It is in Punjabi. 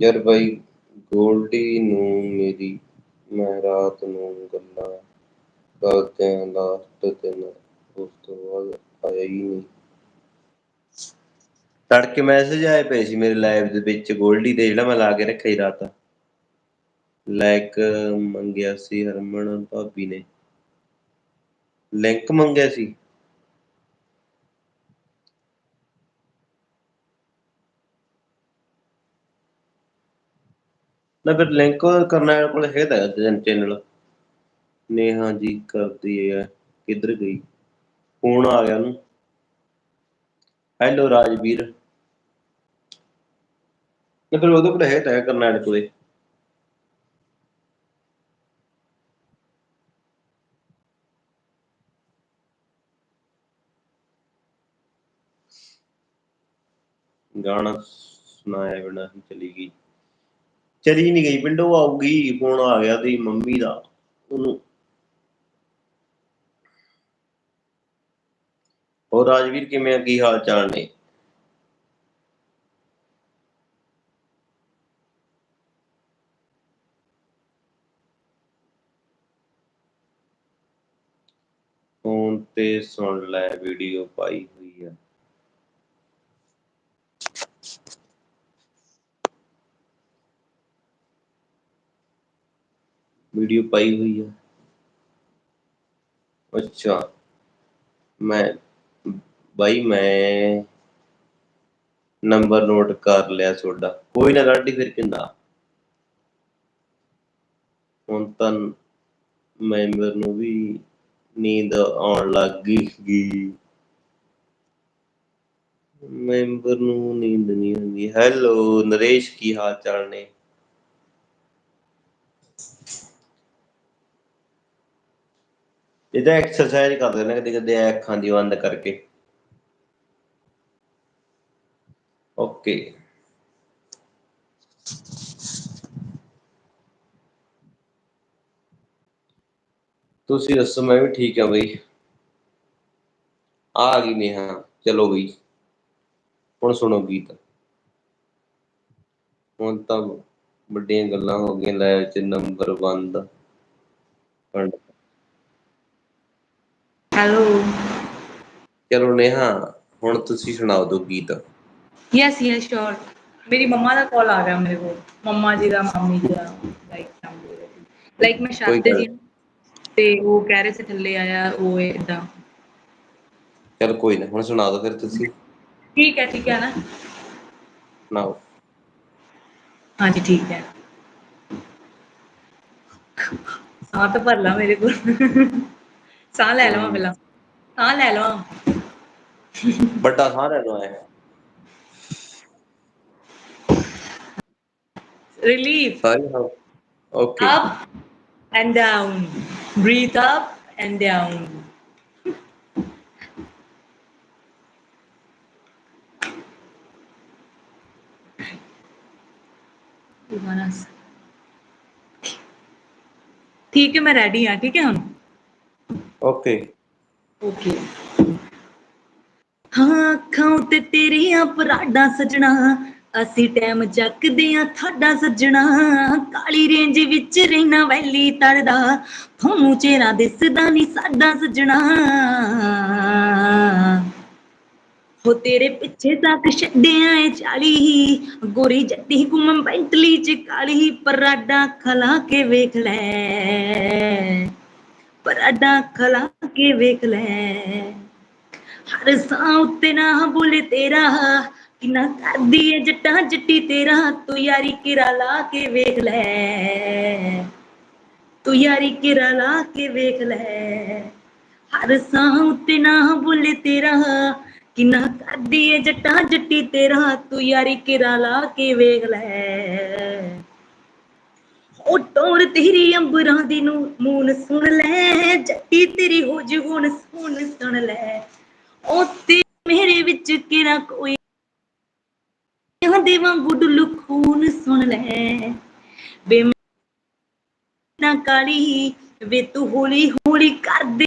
ਯਾਰ ਬਾਈ, ਗੋਲਡੀ ਨੂੰ ਮੇਰੀ, ਮੈਂ ਰਾਤ ਨੂੰ ਗੱਲਾਂ ਕਰਦਿਆਂ ਲਾਸਟ ਦਿਨ ਉਸ ਤੋਂ ਬਾਅਦ ਆਇਆ ਹੀ ਨਹੀਂ। ਤੜਕੇ ਮੈਸੇਜ ਆਏ ਪਏ ਸੀ ਮੇਰੇ ਲਾਈਵ ਦੇ ਵਿੱਚ, ਗੋਲਡੀ ਦੇ ਜਿਹੜਾ ਮੈਂ ਲਾ ਕੇ ਰੱਖਿਆ ਸੀ ਰਾਤ। ਲਾਇਕ ਮੰਗਿਆ ਸੀ ਹਰਮਨ ਭਾਬੀ ਨੇ। ਲਿੰਕ ਮੰਗਿਆ ਸੀ। ਨਾ ਫਿਰ ਲਿੰਕ ਕਰਨਾ ਕੋਲ ਹੈਗਾ ਚੈਨਲ ਨੇਹਾ ਜੀ ਕਰਦੀ ਹੈ ਕਿੱਧਰ ਗਈ? ਫੋਨ ਆ ਗਿਆ ਉਹਨੂੰ। ਹੈਲੋ ਰਾਜਵੀਰ। ਨਾ ਫਿਰ ਉਹਦੇ ਕੋਲ ਹੈ ਤਾਂ ਕਰਨਾ ਕੋਲੇ। ਗਾਣਾ ਸੁਣਾਇਆ ਬਿਨਾ ਹੀ ਚਲੀ ਗਈ। ਚਲੀ ਨਹੀਂ ਗਈ, ਪਿੰਡੋਂ ਆਊਗੀ, ਫੋਨ ਆ ਗਿਆ ਤੇ ਮੰਮੀ ਦਾ, ਉਹਨੂੰ। ਹੋਰ ਰਾਜਵੀਰ ਕਿਵੇਂ ਆ, ਕੀ ਹਾਲ ਚਾਲ ਨੇ? ਫੋਨ ਤੇ ਸੁਣ ਲੈ, ਵੀਡੀਓ ਪਾਈ ਹੋਈ ਆ ਵੀਡੀਓ ਪਾਈ ਹੋਈ ਆ। ਅੱਛਾ, ਮੈਂ, ਬਾਈ ਮੈਂ ਨੰਬਰ ਨੋਟ ਕਰ ਲਿਆ ਤੁਹਾਡਾ। ਕੋਈ ਨਾ ਗਾਡੀ ਫਿਰ ਕਿੰਦਾ ਹੁਣ ਤਾਂ ਮੈਂਬਰ ਨੂੰ ਵੀ ਨੀਂਦ ਆਉਣ ਲੱਗ ਗਈ ਮੈਂਬਰ ਨੂੰ ਨੀਂਦ ਨਹੀਂ ਆਉਂਦੀ। ਹੈਲੋ ਨਰੇਸ਼, ਕੀ ਹਾਲ ਚਾਲ ਨੇ? ਇਹਦਾ ਐਕਸਰਸਾਈਜ਼ ਕਰਦੇ ਨੇ ਕਦੇ ਕਦੇ ਅੱਖਾਂ ਦੀ ਬੰਦ ਕਰਕੇ। ਓਕੇ ਤੁਸੀਂ ਦੱਸੋ, ਮੈਂ ਵੀ ਠੀਕ ਆ ਬਈ। ਆ ਗਈ ਨੇਹਾ, ਚਲੋ ਬਈ। ਹੁਣ ਸੁਣੋ ਗੀਤ। ਹੁਣ ਤਾਂ ਵੱਡੀਆਂ ਗੱਲਾਂ ਹੋ ਗਈਆਂ, ਲੈ ਚ ਨੰਬਰ 1 ਦਾ ਪੰਡ ਹੈਲੋ ਚਲੋ ਨੇਹਾ ਹੁਣ ਤੁਸੀਂ ਸੁਣਾਓ ਦੋ ਗੀਤ। ਯੈਸ ਯੈਸ ਸ਼ੋਰ ਮੇਰੀ ਮੰਮਾ ਦਾ ਕਾਲ ਆ ਗਿਆ ਮੇਰੇ ਕੋਲ। ਮੰਮਾ ਜੀ ਦਾ ਮੰਮੀ ਜੀ ਦਾ। ਲਾਈਕ ਲਾਈਕ ਮੈਂ ਛੱਤ ਤੇ ਸੀ ਤੇ ਉਹ ਕਹਿ ਰਹੇ ਸੀ ਥੱਲੇ ਆਇਆ ਉਹ ਇਦਾਂ ਚਲ ਕੋਈ ਨਾ ਹੁਣ ਸੁਣਾ ਦਿਓ ਫਿਰ ਤੁਸੀਂ। ਠੀਕ ਹੈ ਠੀਕ ਹੈ ਨਾ? ਸੁਣਾਓ। ਹਾਂਜੀ ਠੀਕ ਹੈ। ਸਾਹ ਤਾਂ ਭਰ ਲਾ ਮੇਰੇ ਕੋਲ। ਸਾਹ ਲੈ ਲਵਾਂ ਪਹਿਲਾਂ ਸਾਹ ਲੈ ਲਵਾਂ ਵੱਡਾ ਸਾਹ ਲੈ ਲਓ ਐ relief ਸਾਰੀ ਹਾਂ okay up and down breathe up and down ਦੁਬਾਰਾ ਸ- ਠੀਕ ਹੈ ਮੈਂ ਰੈਡੀ ਹਾਂ ਠੀਕ ਹੈ ਹੁਣ ਓਕੇ। ਓਕੇ। ਹਾਂ, ਅੱਖਾਂ ਉੱਤੇ ਤੇਰੀਆਂ ਪਰਾਡਾਂ ਸਜਣਾ। ਅਸੀਂ ਟਾਈਮ ਚੱਕਦੇ ਆ ਥਾਡਾ ਸੱਜਣਾ। ਕਾਲੀ ਰੇਂਜ ਵਿੱਚ ਰਹਿਣਾ ਵੈਲੀ ਤਰਦਾ ਤੁਹਾਨੂੰ ਚਿਹਰਾ ਦਿਸਦਾ ਨਹੀਂ ਸਾਡਾ ਸੱਜਣਾ। ਹੋ ਤੇਰੇ ਪਿੱਛੇ ਤੱਕ ਛੱਡਿਆ ਏ ਚਾਲੀ। ਗੋਰੀ ਜੱਟੀ ਘੁੰਮ ਬੈਂਟਲੀ ਚ ਕਾਲੀ। ਪਰਾਡਾ ਖਲਾ ਕੇ ਵੇਖ ਲੈ। ਪਰਾਡਾ ਖਲਾ ਕੇ ਵੇਖ ਲੈ ਹਰ ਸਾਹ ਉੱਤੇ ਨਾ ਬੋਲੇ ਤੇਰਾ ਕਿੰਨਾ ਕਰਦੀ ਏ ਜੱਟਾਂ ਜੱਟੀ ਤੇਰਾ ਤੂੰ ਯਾਰੀ ਕਿਰਾ ਲਾ ਕੇ ਵੇਖ ਲੈ ਤੂੰ ਯਾਰੀ ਕਿਰਾ ਲਾ ਕੇ ਵੇਖ ਲੈ ਹਰ ਸਾਹ ਉੱਤੇ ਨਾ ਬੋਲੇ ਤੇਰਾ ਕਿੰਨਾ ਕਰਦੀ ਏ ਜੱਟਾਂ ਜੱਟੀ ਤੇਰਾ ਤੂੰ ਯਾਰੀ ਕਿਰਾ ਲਾ ਕੇ ਵੇਖ ਲੈ ਉਹ ਟੋਰ ਤੇਰੀ ਅੰਬਰਾਂ ਦੀ ਨੂੰ ਮੂਨ ਸੁਣ ਲੈ, ਜੱਟੀ ਤੇਰੀ ਹੋ ਜੂਨ ਸੁਣ ਸੁਣ ਲੈ। ਉਹ ਤੇ ਮੇਰੇ ਵਿੱਚ ਕਿਰਾ ਕੋਈ ਦੇ ਵਾਂਗੂ ਡੁੱਲੂ ਖੂਨ ਸੁਣ ਲੈ। ਬੇ ਨਾ ਕਾਲੀ ਵੇ ਤੂੰ ਹੌਲੀ ਹੌਲੀ ਕਰਦੇ